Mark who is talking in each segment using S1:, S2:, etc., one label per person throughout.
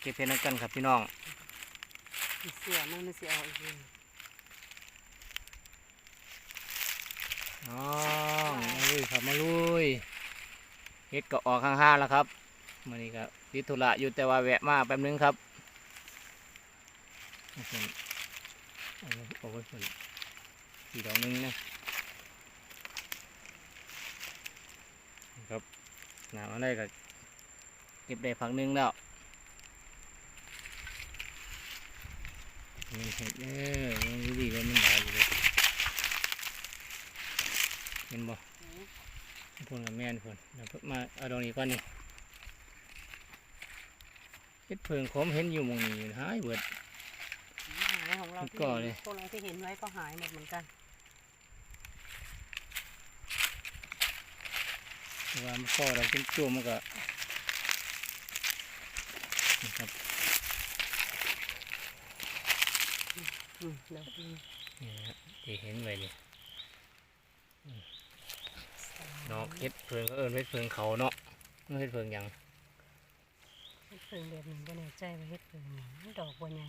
S1: เก็บเพชรน้ำกันครับพี่น้อง
S2: เสียมันไม่เสียเอาอีกเลย
S1: น้องมาลุยครับมาลุยเฮ็ดก็ออกข้างห้าแล้วครับมื่อนี้ก็ติดธุระอยู่แต่ว่าแวะมาแป๊บนึงครับเอาเพิ่นเอาไว้เอาไว้เพิ่นสีดอกหนึงนะครับหนาวอะไรก็เก็บได้พักหนึงแล้ว มันเห็ดเออมันรู้ดีว่ามันหลายอยู่เลยเห็นบ่พ่นกับแม่นพ่นเดี๋ยวเพิ่งมาเอาดอกนี้ก่อนนี่เห็ดเพิงขมเห็นอยู่หมองนี้หายเบิด
S2: หายของเราที่
S1: ก่อเลย
S2: พวกเราที่เห็นไว้ก็หายหมดเหมือนกัน
S1: เพราะว่ามันพ่อเราเป็นจุ่มมันก็นี่ครับ
S2: อืมเดี๋ยวดู
S1: นี่นะฮะที่เห็นไว้นี่อืมดอกเห็ดเพิงก็เอิ้นเห็ดเพิงเขาเนาะมันเห็ดเพิงหยัง
S2: เฮ็ดเพิ่งแบบนี้ก็แน่ใจว่าเฮ็ดเพิ่งหยังดอกบัวใหญ่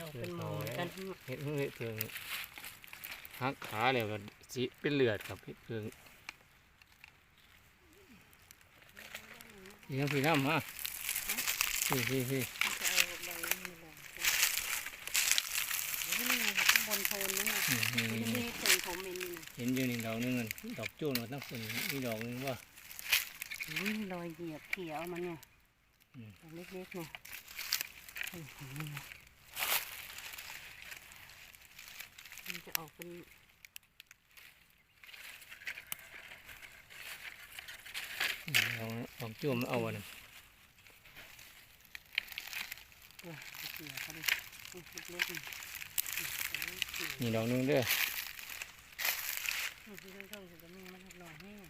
S2: ดอกเป็นหมอนกัน
S1: เห็ดเห็ดเพิงหักขาแล้วก็สิเป็นเลือดครับเห็ดเพิง ยังพี่น้ำฮะพี่พี่พี่
S2: จะเอาใบนี่แหละโอ้ยนี่ไงข้างบนโทนนั่นน่ะ
S1: นี่นี่
S2: นี่
S1: นี่
S2: เพิ่งผมเองนี่นะ
S1: เห็นอยู่นี่ดอกนึงนั่นดอกจูนมาตั้งคนนี่ดอกนึงว่า
S2: อืมรอยเหยียบเขียวมันเนี่ยเล็กๆเนี่ยโอ้โหนี่ไงมันจะออกเป็น
S1: ดอกดอกจูนมันเอาอันนั้น
S2: เออเขียวเขาดินี่เล็กๆนี่นี่
S1: นี่ดอกนึงเด้อ
S2: นี่เรื่องๆจะมีมันหน่อยแห้ง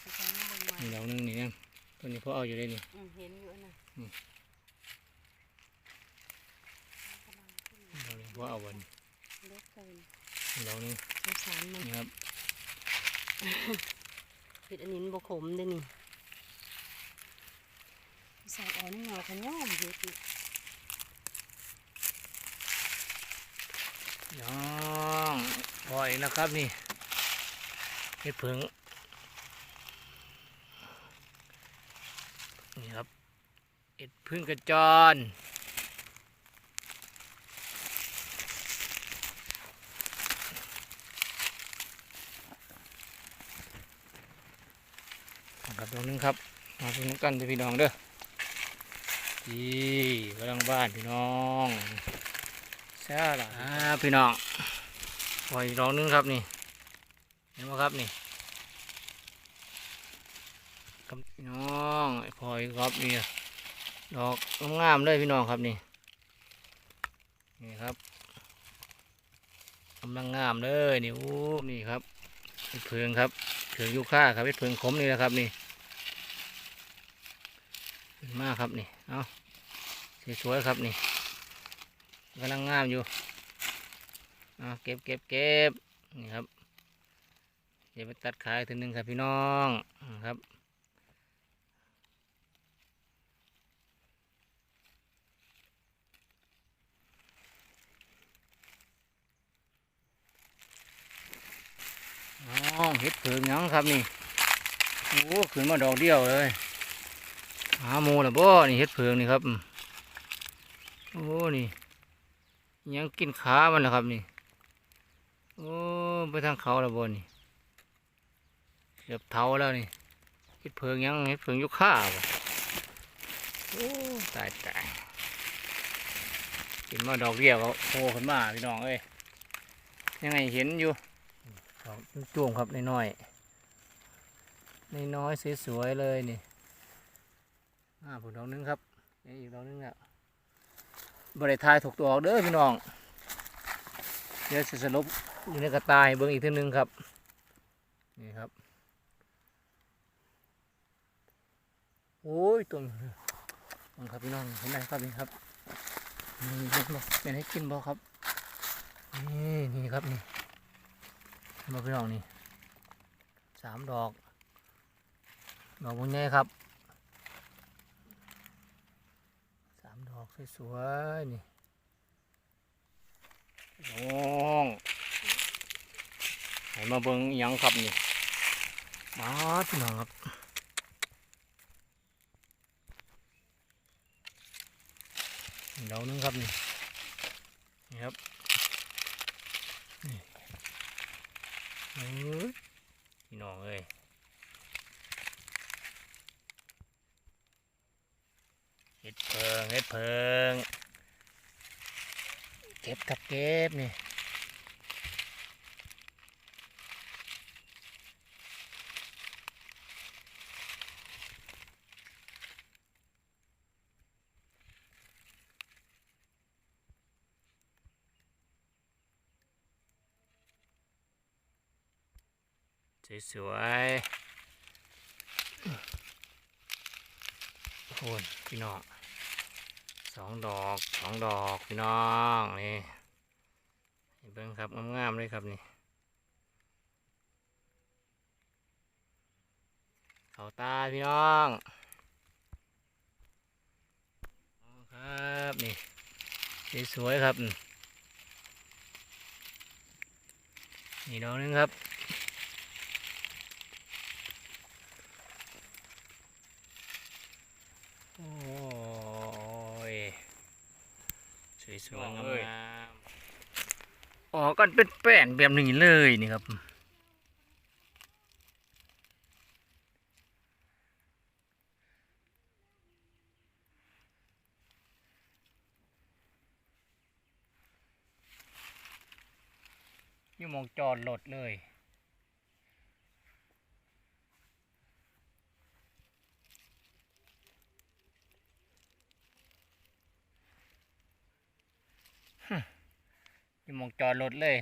S2: ที่เขาไม่ลง
S1: นี่ดอกนึงนี่เนี่ยตัวนี้พอเอาอยู่ได้นี่
S2: เห็นอยู่นะ
S1: ดอกนี้พอเอาวัน
S2: เล็กเกิน
S1: นี่ดอกหนึง
S2: สงสารมัน
S1: นี่ครับ
S2: ปิดอันนี้มันบขมเด้นี่ ส่เอานี่เงาขย้อมเฮ็ดน้
S1: องปล่อยนะครับนี่เห็ดเพิงนี่ครับเห็ดพึ่งกระจรครับตรงนึงครับมาเป็นกันเด้อพี่น้องเด้อ นี่กำลังบ้านพี่น้องแซ่ละอ่าพี่น้องปล่อยอีกดอกนึงครับนี่เห็นไหมครับนี่พี่น้องปล่อยครับนี่ดอกงามเลยพี่น้องครับนี่นี่ครับกำลังงามเลยนี่โอ้นี่ครับเห็ดเพิงครับเพิงยูค่าครับเห็ดเพิงขมนี่นะครับนี่ ขึ้นมากครับนี่ เอาสวยๆครับนี่กำลังงามอยู่เอาเก็บเก็บเก็บนี่ครับ เดี๋ยวไปตัดขายทีนึงครับพี่น้องครับน้อเห็ดเพิงหยังครับนี่ โอ้ขึ้นมาดอกเดียวเลย หาหมูละบ่นี่เห็ดเพิงนี่ครับอืมโอ้ นี่ยังกินขามันละครับนี่ โอ้ ไปทางเขาละบ่นี่เกือบเท้าแล้วนี่เห็ดเพิงยังเห็ดเพิงยุค่าบ่โอ้ตายตายกินมาดอกเดียวก็โผล่ขึ้นมาพี่น้องเอ้ยยังไงเห็นอยู่ดอกจุ่มครับน้อยๆน้อยๆสวยๆเลยนี่ อ่าผลดอกหนึงครับนี่อีกดอกหนึงอะบริทายถูกตัวออกเด้อพี่น้อง เดี๋ยวสิสรุปอยู่ในกระต่ายเบิ้องอีกทีหนึงครับ นี่ครับ โอ้ยตัวมันครับพี่น้องเห็นไหมครับนี่ครับนี่เห็นบ่เป็นให้กินบ่ครับ นี่นี่ครับนี่เห็นบ่พี่น้องนี่สามดอก ดอกมันใหญ่ครับสาม ดอกสวยๆนี่น้องให้มาเบิ่งอิหยังครับนี่มาพี่น้องครับอีกดอกหนึงครับนี่นี่ครับนี่เอ้ยพี่น้องเอ้ย เห็ดเพิงเห็ดเพิง เก็บกับเก็บนี่สวยๆ โอ้โหพี่น้องสองดอกสองดอกพี่น้องนี่ให้เบิ้งครับงามๆเลยครับนี่เขาตาพี่น้องอครับนี่สวยๆครับนี่ดอกนึงครับโอ้ย สวยๆงามๆออกกันเป็นแป้นแบบนี้เลยนี่ครับอยู่หมองจอดรถเลย มองจอดรถเลย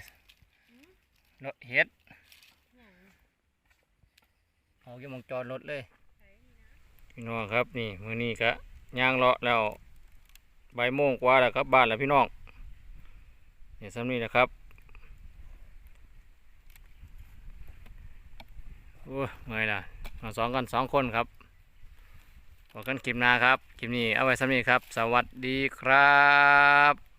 S1: รถเฮ็ดออกอยู่มองจอดรถเลยพี่น้องครับนี่มื้อนี้ก็ย่างเลาะแล้วใบโมงกว่าแล้วครับบ้านแล้วพี่น้องเนี่ยซ้ำนี้นะครับโอ้เมื่อยละมาสองกันสองคนครับพอกันคลิปหน้าครับคลิปนี้เอาไว้ซ้ำนี้ครับ สวัสดีครับ